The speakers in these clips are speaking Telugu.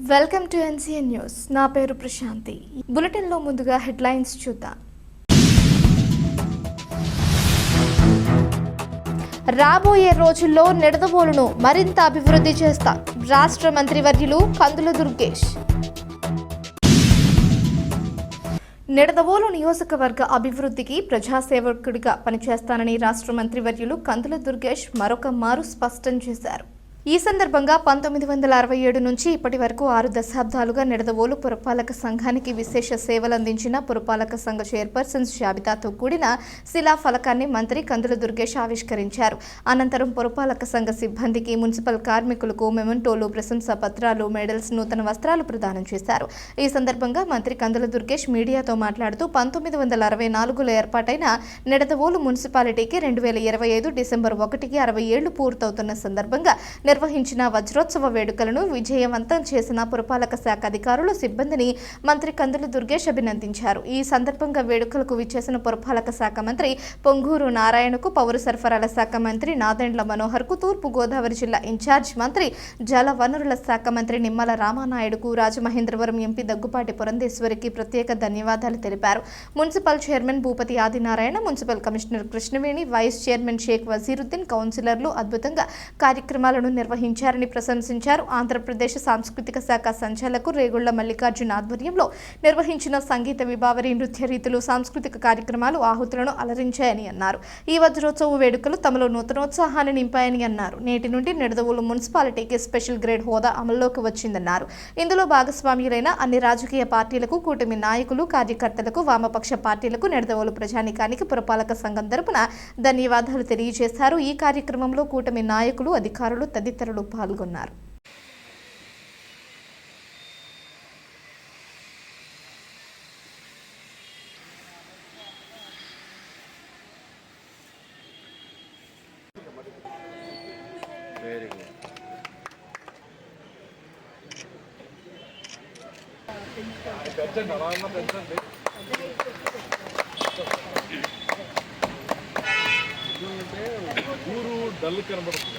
Welcome to NCN news. నా పేరు ప్రశాంతి. బులెటిన్లో ముందుగా హెడ్లైన్స్ చూద్దాం. రాబోయే రోజుల్లో నిడదవోలును మరింత అభివృద్ధి చేస్తా రాష్ట్ర మంత్రివర్యులు కందుల దుర్గేష్. నిడదవోలు నియోజకవర్గ అభివృద్ధికి ప్రజాసేవకుడిగా పనిచేస్తానని రాష్ట్ర మంత్రివర్యులు కందుల దుర్గేష్ మరొక మారు స్పష్టం చేశారు. ఈ సందర్భంగా పంతొమ్మిది వందల అరవై ఏడు నుంచి ఇప్పటి వరకు ఆరు దశాబ్దాలుగా నిడదవోలు పురపాలక సంఘానికి విశేష సేవలందించిన పురపాలక సంఘ చైర్పర్సన్స్ జాబితాతో కూడిన శిలా ఫలకాన్ని మంత్రి కందుల దుర్గేష్ ఆవిష్కరించారు. అనంతరం పురపాలక సంఘ సిబ్బందికి మున్సిపల్ కార్మికులకు మెమెంటోలు ప్రశంసా పత్రాలు మెడల్స్ నూతన వస్త్రాలు ప్రదానం చేశారు. ఈ సందర్భంగా మంత్రి కందుల దుర్గేష్ మీడియాతో మాట్లాడుతూ పంతొమ్మిది వందల అరవై నాలుగులో ఏర్పాటైన నిడదవోలు మున్సిపాలిటీకి రెండు వేల ఇరవై ఐదు డిసెంబర్ ఒకటికి అరవై ఏళ్ళు పూర్తవుతున్న సందర్భంగా నిర్వహించిన వజ్రోత్సవ వేడుకలను విజయవంతం చేసిన పురపాలక శాఖ అధికారులు సిబ్బందిని మంత్రి కందులు దుర్గేష్ అభినందించారు. ఈ సందర్భంగా వేడుకలకు విచ్చేసిన పురపాలక శాఖ మంత్రి పొంగూరు నారాయణకు పౌర సరఫరాల శాఖ మంత్రి నాదెండ్ల మనోహర్కు తూర్పు గోదావరి జిల్లా ఇన్ఛార్జ్ మంత్రి జల వనరుల శాఖ మంత్రి నిమ్మల రామానాయుడుకు రాజమహేంద్రవరం ఎంపీ దగ్గుపాటి పురంధేశ్వరికి ప్రత్యేక ధన్యవాదాలు తెలిపారు. Municipal chairman Bhupathi Adinarayana municipal commissioner Krishnaveni vice chairman Sheikh Vazeeruddin కౌన్సిలర్లు అద్భుతంగా కార్యక్రమాలను నిర్వహించారని ప్రశంసించారు. ఆంధ్రప్రదేశ్ సాంస్కృతిక శాఖ సంచాలకు రేగుళ్ళ మల్లికార్జున ఆధ్వర్యంలో నిర్వహించిన సంగీత విభావరి నృత్య రీతులు సాంస్కృతిక కార్యక్రమాలు ఆహుతులను అలరించాయని అన్నారు. ఈ వజ్రోత్సవ వేడుకలు తమలో నూతనోత్సాహాన్ని నింపాయని అన్నారు. నేటి నుండి నిడదవోలు మున్సిపాలిటీకి స్పెషల్ గ్రేడ్ హోదా అమల్లోకి వచ్చిందన్నారు. ఇందులో భాగస్వామ్యులైన అన్ని రాజకీయ పార్టీలకు కూటమి నాయకులు కార్యకర్తలకు వామపక్ష పార్టీలకు నిడదవోలు ప్రజానికానికి పురపాలక సంఘం తరపున ధన్యవాదాలు తెలియజేశారు. ఈ కార్యక్రమంలో కూటమి నాయకులు అధికారులు తదితరులు పాల్గొన్నారు. వెరీ గుడ్ ఊరు డల్ కనబడుతుంది.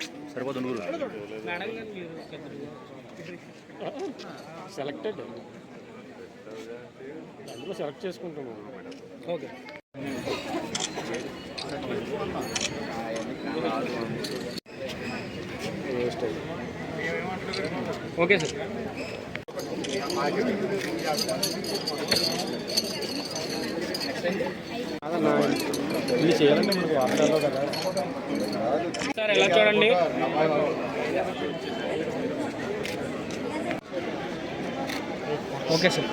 సరిపోతుంది సెలెక్టెడ్ అందులో సెలెక్ట్ చేసుకుంటాము ఓకే. Okay sir. అదన్నా ఇది చేయాలంటే మనకు వార్తల్లో కదా. సార్ ఎలా చూడండి? Okay sir.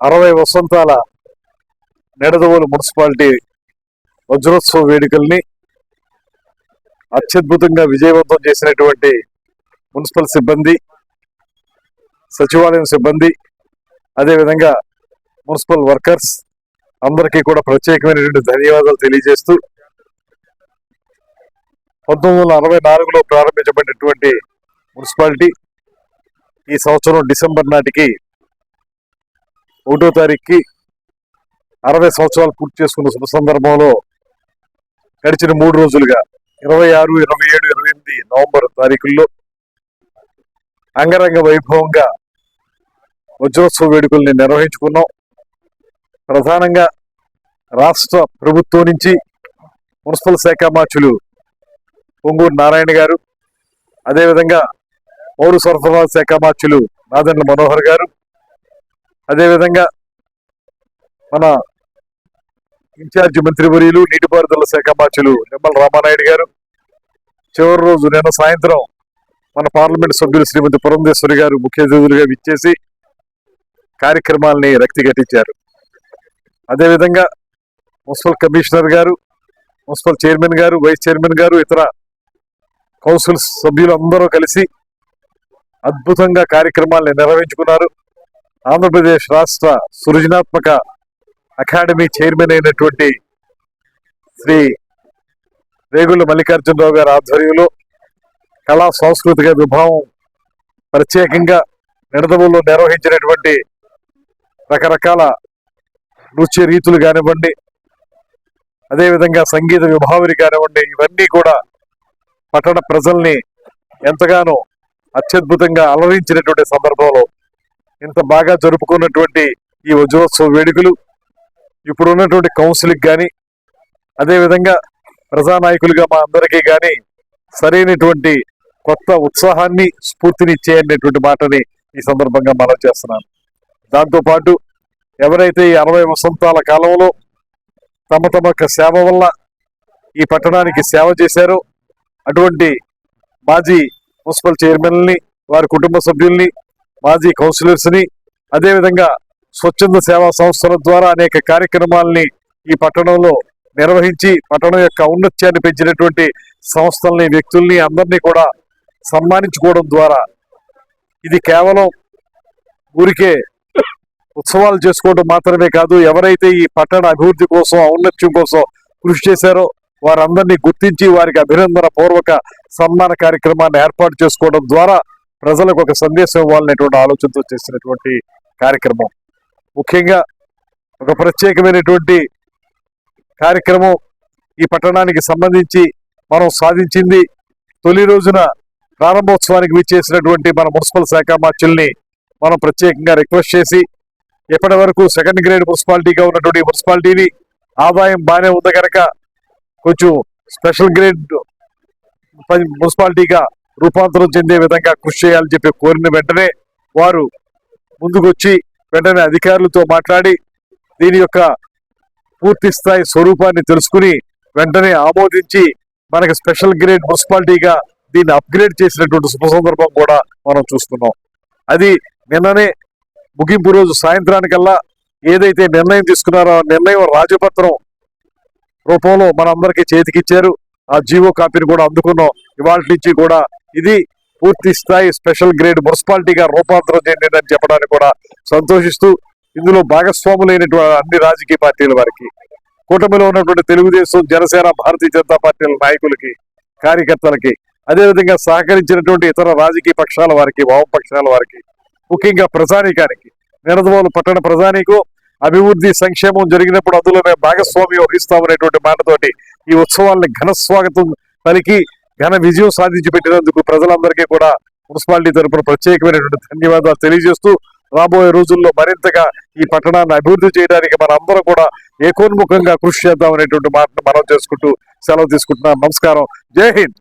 అరవై వసంతాల నిడదవోలు మున్సిపాలిటీ వజ్రోత్సవ వేడుకల్ని అత్యద్భుతంగా విజయవంతం చేసినటువంటి మున్సిపల్ సిబ్బంది సచివాలయం సిబ్బంది అదేవిధంగా మున్సిపల్ వర్కర్స్ అందరికీ కూడా ప్రత్యేకమైనటువంటి ధన్యవాదాలు తెలియజేస్తూ పంతొమ్మిది వందల అరవై నాలుగులో ప్రారంభించబడినటువంటి మున్సిపాలిటీ ఈ సంవత్సరం డిసెంబర్ నాటికి ఒకటో తారీఖుకి అరవై సంవత్సరాలు పూర్తి చేసుకున్న శుభ సందర్భంలో గడిచిన మూడు రోజులుగా ఇరవై ఆరు ఇరవై ఏడు ఇరవై ఎనిమిది నవంబర్ తారీఖుల్లో అంగరంగ వైభవంగా వజ్రోత్సవ వేడుకల్ని నిర్వహించుకున్నాం. ప్రధానంగా రాష్ట్ర ప్రభుత్వం నుంచి మున్సిపల్ శాఖ మార్చులు పొంగూరు నారాయణ గారు అదేవిధంగా పౌర సరఫరాల శాఖ మార్చులు నాదెండ్ల మనోహర్ గారు అదేవిధంగా మన ఇన్ఛార్జ్ మంత్రివర్యులు నీటిపారుదల శాఖ మార్చులు నిమ్మల రామానాయుడు గారు చివరి రోజు నిన్న సాయంత్రం మన పార్లమెంట్ సభ్యులు శ్రీమతి పురంధేశ్వరి గారు ముఖ్య అతిథులుగా విచ్చేసి కార్యక్రమాల్ని రక్తి కట్టించారు అదేవిధంగా మున్సిపల్ కమిషనర్ గారు మున్సిపల్ చైర్మన్ గారు వైస్ చైర్మన్ గారు ఇతర కౌన్సిల్ సభ్యులు అందరూ కలిసి అద్భుతంగా కార్యక్రమాల్ని నిర్వహించుకున్నారు. ఆంధ్రప్రదేశ్ రాష్ట్ర సృజనాత్మక అకాడమీ చైర్మన్ అయినటువంటి శ్రీ రేగుల మల్లికార్జునరావు గారి ఆధ్వర్యంలో కళా సాంస్కృతిక విభావం ప్రత్యేకంగా నిడదవుల్లో నిర్వహించినటువంటి రకరకాల నృత్య రీతులు కానివ్వండి అదేవిధంగా సంగీత విభావరి కానివ్వండి ఇవన్నీ కూడా పట్టణ ప్రజల్ని ఎంతగానో అత్యద్భుతంగా అలరించినటువంటి సందర్భంలో ఇంత బాగా జరుపుకున్నటువంటి ఈ వజ్రోత్సవ వేడుకలు ఇప్పుడున్నటువంటి కౌన్సిల్కి కానీ అదేవిధంగా ప్రజానాయకులుగా మా అందరికీ కానీ సరైనటువంటి కొత్త ఉత్సాహాన్ని స్ఫూర్తినిచ్చేయనేటువంటి మాటని ఈ సందర్భంగా మనం చేస్తున్నాను దాంతోపాటు ఎవరైతే ఈ అరవై వసంతాల కాలంలో తమ తమ యొక్క సేవ వల్ల ఈ పట్టణానికి సేవ చేశారో అటువంటి మాజీ మున్సిపల్ చైర్మన్ని వారి కుటుంబ సభ్యుల్ని మాజీ కౌన్సిలర్స్ని అదేవిధంగా స్వచ్ఛంద సేవా సంస్థల ద్వారా అనేక కార్యక్రమాల్ని ఈ పట్టణంలో నిర్వహించి పట్టణం యొక్క ఔన్నత్యాన్ని పెంచినటువంటి సంస్థల్ని వ్యక్తుల్ని అందరినీ కూడా సన్మానించుకోవడం ద్వారా ఇది కేవలం ఊరికే ఉత్సవాలు చేసుకోవడం మాత్రమే కాదు ఎవరైతే ఈ పట్టణ అభివృద్ధి కోసం ఔన్నత్యం కోసం కృషి చేశారో వారందరినీ గుర్తించి వారికి అభినందన పూర్వక సన్మాన కార్యక్రమాన్ని ఏర్పాటు చేసుకోవడం ద్వారా ప్రజలకు ఒక సందేశం ఇవ్వాలనేటువంటి ఆలోచనతో చేసినటువంటి కార్యక్రమం. ముఖ్యంగా ఒక ప్రత్యేకమైనటువంటి కార్యక్రమం ఈ పట్టణానికి సంబంధించి మనం సాధించింది తొలి రోజున ప్రారంభోత్సవానికి విచ్చేసినటువంటి మన మున్సిపల్ శాఖ మార్చుల్ని మనం ప్రత్యేకంగా రిక్వెస్ట్ చేసి ఇప్పటి వరకు సెకండ్ గ్రేడ్ మున్సిపాలిటీగా ఉన్నటువంటి మున్సిపాలిటీని ఆదాయం బాగానే ఉంది కనుక కొంచెం స్పెషల్ గ్రేడ్ మున్సిపాలిటీగా రూపాంతరం చెందే విధంగా కృషి చేయాలని చెప్పి కోరిన వెంటనే వారు ముందుకొచ్చి వెంటనే అధికారులతో మాట్లాడి దీని యొక్క పూర్తి స్థాయి స్వరూపాన్ని తెలుసుకుని వెంటనే ఆమోదించి మనకి స్పెషల్ గ్రేడ్ మున్సిపాలిటీగా దీన్ని అప్గ్రేడ్ చేసినటువంటి శుభ సందర్భం కూడా మనం చూస్తున్నాం. అది నిన్ననే ముగింపు రోజు సాయంత్రానికల్లా ఏదైతే నిర్ణయం తీసుకున్నారో ఆ నిర్ణయం రాజపత్రం రూపంలో మనందరికీ చేతికిచ్చారు. ఆ జీవో కాపీని కూడా అందుకున్నాం. ఇవాళ నుంచి కూడా ఇది పూర్తి స్థాయి స్పెషల్ గ్రేడ్ మున్సిపాలిటీగా రూపాంతరం చెందిందని చెప్పడానికి కూడా సంతోషిస్తూ ఇందులో భాగస్వాములైనటువంటి అన్ని రాజకీయ పార్టీల వారికి కూటమిలో ఉన్నటువంటి తెలుగుదేశం జనసేన భారతీయ జనతా పార్టీల నాయకులకి కార్యకర్తలకి అదేవిధంగా సహకరించినటువంటి ఇతర రాజకీయ పక్షాల వారికి వామపక్షాల వారికి ముఖ్యంగా ప్రజానీకానికి. నిరదవోలు పట్టణ ప్రజానీకు అభివృద్ధి సంక్షేమం జరిగినప్పుడు అందులో మేము భాగస్వామ్యం వహిస్తామనేటువంటి మాటతోటి ఈ ఉత్సవాల్ని ఘన స్వాగతం పలికి ఘన విజయం సాధించి పెట్టినందుకు ప్రజలందరికీ కూడా మున్సిపాలిటీ తరపున ప్రత్యేకమైనటువంటి ధన్యవాదాలు తెలియజేస్తూ రాబోయే రోజుల్లో మరింతగా ఈ పట్టణాన్ని అభివృద్ధి చేయడానికి మన అందరం కూడా ఏకోన్ముఖంగా కృషి చేద్దాం అనేటువంటి మాటను మనం చేసుకుంటూ సెలవు తీసుకుంటున్నాం. నమస్కారం. జై హింద్.